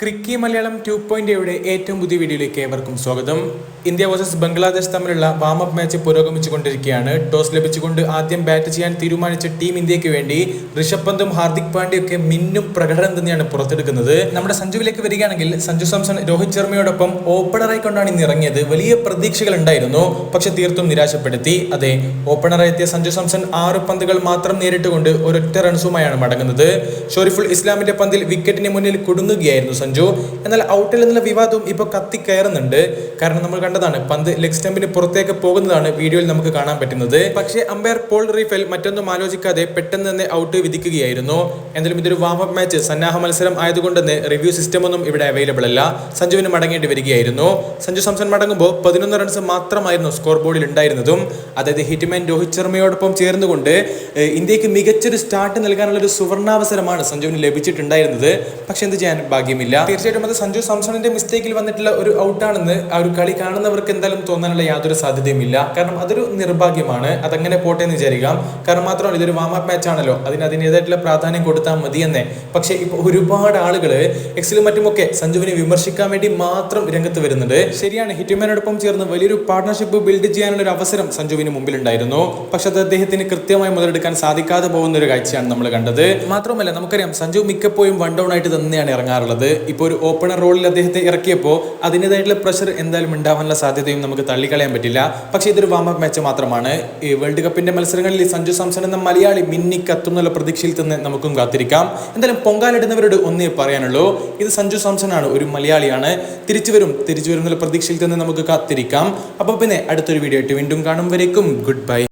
ക്രിക്കി Malayalam two point എയുടെ ഏറ്റവും പുതിയ വീഡിയോയിലേക്ക് ഏവർക്കും സ്വാഗതം. ഇന്ത്യ വേഴ്സസ് ബംഗ്ലാദേശ് തമ്മിലുള്ള വാമപ്പ് മാച്ച് പുരോഗമിച്ചുകൊണ്ടിരിക്കുകയാണ്. ടോസ് ലഭിച്ചുകൊണ്ട് ആദ്യം ബാറ്റ് ചെയ്യാൻ തീരുമാനിച്ച ടീം ഇന്ത്യയ്ക്ക് വേണ്ടി ഋഷഭ് പന്തും ഹാർദിക് പാണ്ഡ്യയൊക്കെ മിന്നും പ്രകടനം തന്നെയാണ് പുറത്തെടുക്കുന്നത്. നമ്മുടെ സഞ്ജുവിലേക്ക് വരികയാണെങ്കിൽ സഞ്ജു സാംസൺ രോഹിത് ശർമ്മയോടൊപ്പം ഓപ്പണറായി കൊണ്ടാണ് ഇന്ന് ഇറങ്ങിയത്. വലിയ പ്രതീക്ഷകൾ ഉണ്ടായിരുന്നു. പക്ഷെ തീർത്തും നിരാശപ്പെടുത്തി. അതെ ഓപ്പണറായി എത്തിയ സഞ്ജു സാംസൺ ആറ് പന്തുകൾ മാത്രം നേരിട്ടുകൊണ്ട് ഒരൊറ്റ റൺസുമായാണ് മടങ്ങുന്നത്. ഷോറിഫുൾ ഇസ്ലാമിന്റെ പന്തിൽ വിക്കറ്റിന് മുന്നിൽ കുടുങ്ങുകയായിരുന്നു സഞ്ജു. എന്നാൽ ഔട്ടിൽ നിന്നുള്ള വിവാദവും ഇപ്പോൾ കത്തിക്കയറുന്നുണ്ട് കാരണം നമ്മൾ കണ്ടതാണ് പന്ത് ലെഗ് സ്റ്റമ്പിന് പുറത്തേക്ക് പോകുന്നതാണ് വീഡിയോയിൽ നമുക്ക് കാണാൻ പറ്റുന്നത്. പക്ഷേ അമ്പയർ പോൾ റീഫൽ മറ്റൊന്നും ആലോചിക്കാതെ പെട്ടെന്ന് തന്നെ ഔട്ട് വിധിക്കുകയായിരുന്നു. എന്തായാലും ഇതൊരു വാമപ്പ് മാച്ച് സന്നാഹ മത്സരം ആയതുകൊണ്ട് തന്നെ റിവ്യൂ സിസ്റ്റം ഒന്നും ഇവിടെ അവൈലബിൾ അല്ല. സഞ്ജുവിന് മടങ്ങേണ്ടി വരികയായിരുന്നു. സഞ്ജു സാംസൺ മടങ്ങുമ്പോൾ പതിനൊന്ന് റൺസ് മാത്രമായിരുന്നു സ്കോർ ബോർഡിൽ ഉണ്ടായിരുന്നതും. അതായത് ഹിറ്റ്മാൻ രോഹിത് ശർമ്മയോടൊപ്പം ചേർന്നുകൊണ്ട് ഇന്ത്യയ്ക്ക് മികച്ചൊരു സ്റ്റാർട്ട് നൽകാനുള്ള ഒരു സുവർണാവസരമാണ് സഞ്ജുവിന് ലഭിച്ചിട്ടുണ്ടായിരുന്നത്. പക്ഷെ എന്ത് ചെയ്യാൻ ഭാഗ്യമില്ല. തീർച്ചയായിട്ടും അത് സഞ്ജു സാംസണിന്റെ മിസ്റ്റേക്കിൽ വന്നിട്ടുള്ള ഒരു ഔട്ടാണെന്ന് ആ ഒരു കളി കാണുന്നവർക്ക് എന്തായാലും തോന്നാനുള്ള യാതൊരു സാധ്യതയുമില്ല. കാരണം അതൊരു നിർഭാഗ്യമാണ്. അതങ്ങനെ പോട്ടെ എന്ന് വിചാരിക്കാം കാരണം മാത്രമല്ല ഇതൊരു വാം അപ്പ് മാച്ച് ആണല്ലോ. അതിന് അതിന്റെതായിട്ടുള്ള പ്രാധാന്യം കൊടുത്താൽ മതിയെന്നേ. പക്ഷേ ഇപ്പോൾ ഒരുപാട് ആളുകൾ എക്സിലും മറ്റുമൊക്കെ സഞ്ജുവിനെ വിമർശിക്കാൻ വേണ്ടി മാത്രം രംഗത്ത് വരുന്നുണ്ട്. ശരിയാണ് ഹിറ്റുമാനോടൊപ്പം ചേർന്ന് വലിയൊരു പാർട്ണർഷിപ്പ് ബിൽഡ് ചെയ്യാനുള്ള ഒരു അവസരം സഞ്ജുവിന് മുമ്പിലുണ്ടായിരുന്നു. പക്ഷെ അത് അദ്ദേഹത്തിന് കൃത്യമായി മുതലെടുക്കാൻ സാധിക്കാതെ പോകുന്ന ഒരു കാഴ്ചയാണ് നമ്മൾ കണ്ടത്. മാത്രമല്ല നമുക്കറിയാം സഞ്ജു മിക്കപ്പോഴും വൺ ഡൗൺ ആയിട്ട് തന്നെയാണ് ഇറങ്ങാറുള്ളത്. ഇപ്പോൾ ഒരു ഓപ്പണർ റോളിൽ അദ്ദേഹത്തെ ഇറക്കിയപ്പോൾ അതിന്റെതായിട്ടുള്ള പ്രഷർ എന്തായാലും ഉണ്ടാവാനുള്ള സാധ്യതയും നമുക്ക് തള്ളിക്കളയാൻ പറ്റില്ല. പക്ഷേ ഇതൊരു വാമപ്പ് മാച്ച് മാത്രമാണ്. ഈ വേൾഡ് കപ്പിന്റെ മത്സരങ്ങളിൽ സഞ്ജു സാംസൺ എന്ന മലയാളി മിന്നി കത്തും എന്നുള്ള പ്രതീക്ഷയിൽ തന്നെ നമുക്കും കാത്തിരിക്കാം. എന്തായാലും പൊങ്കാലിടുന്നവരോട് ഒന്നേ പറയാനുള്ളൂ. ഇത് സഞ്ജു സാംസൺ ആണ് ഒരു മലയാളിയാണ്. തിരിച്ചു വരും തിരിച്ചു വരും എന്നുള്ള പ്രതീക്ഷയിൽ തന്നെ നമുക്ക് കാത്തിരിക്കാം. അപ്പോൾ പിന്നെ അടുത്തൊരു വീഡിയോ ആയിട്ട് വീണ്ടും കാണും വരേക്കും. Good bye